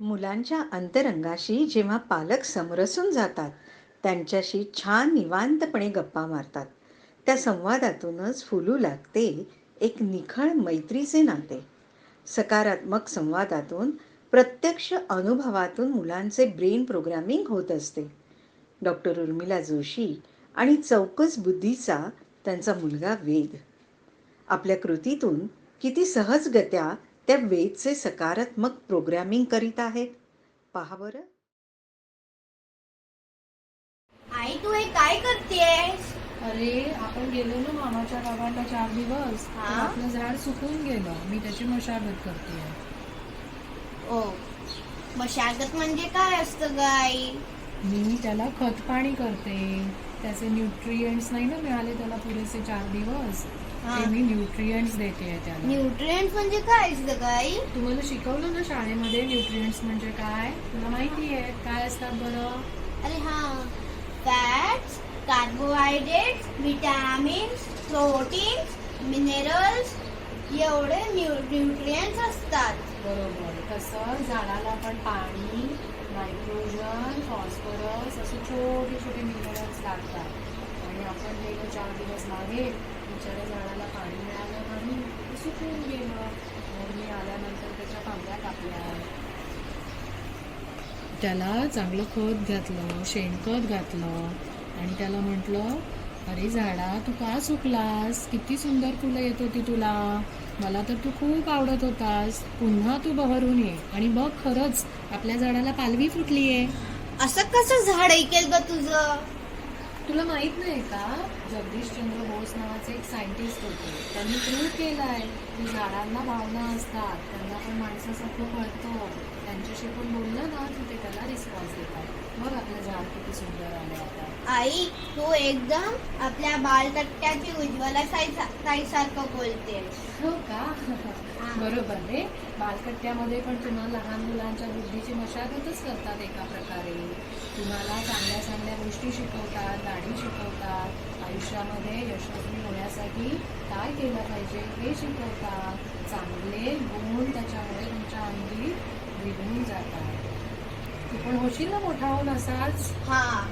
मुलांच्या अंतरंगाशी जेव्हा पालक समरसून जातात त्यांच्याशी छान निवांतपणे गप्पा मारतात. त्या संवादातूनच फुलू लागते एक निखळ मैत्रीचे नाते. सकारात्मक संवादातून प्रत्यक्ष अनुभवातून मुलांचे ब्रेन प्रोग्रॅमिंग होत असते. डॉक्टर उर्मिला जोशी आणि चौकस बुद्धीचा त्यांचा मुलगा वेद. आपल्या कृतीतून किती सहजगत्या त्या वेदचे सकारात्मक प्रोग्रॅमिंग करीत आहेत. पहा बरं. आई तू हे काय करतेस अरे आपण गेलो ना मामाच्या गावाला चार दिवस. तर हा? आपलं झाड सुकून गेलं. मी त्याची मशागत करते ओ मशागत म्हणजे काय असतं गाई मी त्याला खत पाणी करते. त्याचे न्यूट्रिएंट्स नाही ना मिळाले त्याला पुरेसे चार दिवस. हा. ते मी न्यूट्रिएंट्स देते त्याला. न्यूट्रिएंट म्हणजे काय असतं तुम्हाला शिकवलं ना शाळेमध्ये न्यूट्रिएंट्स म्हणजे काय? तुला माहिती आहे काय असतात बरं? अरे हा. Fats carbohydrates vitamins proteins minerals एवढे न्यूट्रिएंट्स असतात. बरोबर. तसं झाडाला पण पाणी नायट्रोजन फॉस्फरस असे छोटे छोटे मिनरल्स लागतात. आणि आपण गेलो चार दिवस मागे बिचाऱ्या झाडाला पाणी मिळालं नाही सुकून गेलं. मग मी आल्यानंतर त्याच्या फांद्या कापल्या. त्याला चांगलं खत घातलं शेणखत घातलं आणि त्याला म्हटलं अरे झाडा तू का चुकलास किती सुंदर फुलं येत होती तुला. मला तर तू खूप आवडत होतास. पुन्हा तू बहरून ये. आणि बघ खरंच आपल्या झाडाला पालवी फुटली आहे असं कसं झाड ऐकेल ग तुझं? तुला माहीत नाही का? जगदीशचंद्र बोस नावाचे एक सायंटिस्ट होते. त्यांनी प्रूव्ह केलंय की झाडांना भावना असतात. त्यांना पण माणसासारखं कळतं. त्यांच्याशी पण बोललं ना की ते त्याला रिस्पॉन्स देतात. बघ आपलं झाड किती सुंदर आलं आता. आई तू एकदम आपल्या बालकट्ट्याची उज्ज्वला ताई सारखं बोलते हो का? बरोबर रे बालकट्ट्यामध्ये पण तुम्हाला लहान मुलांच्या बुद्धीची मशागतच करतात एका प्रकारे. तुम्हाला चांगल्या चांगल्या गोष्टी शिकवतात गाणी शिकवतात आयुष्यामध्ये यशस्वी होण्यासाठी काय केलं पाहिजे हे शिकवतात. चांगले गुण त्याच्यामुळे तुमच्या अंगी निघून जातात. तू पण होशील ना मोठा होऊन असाच? हा.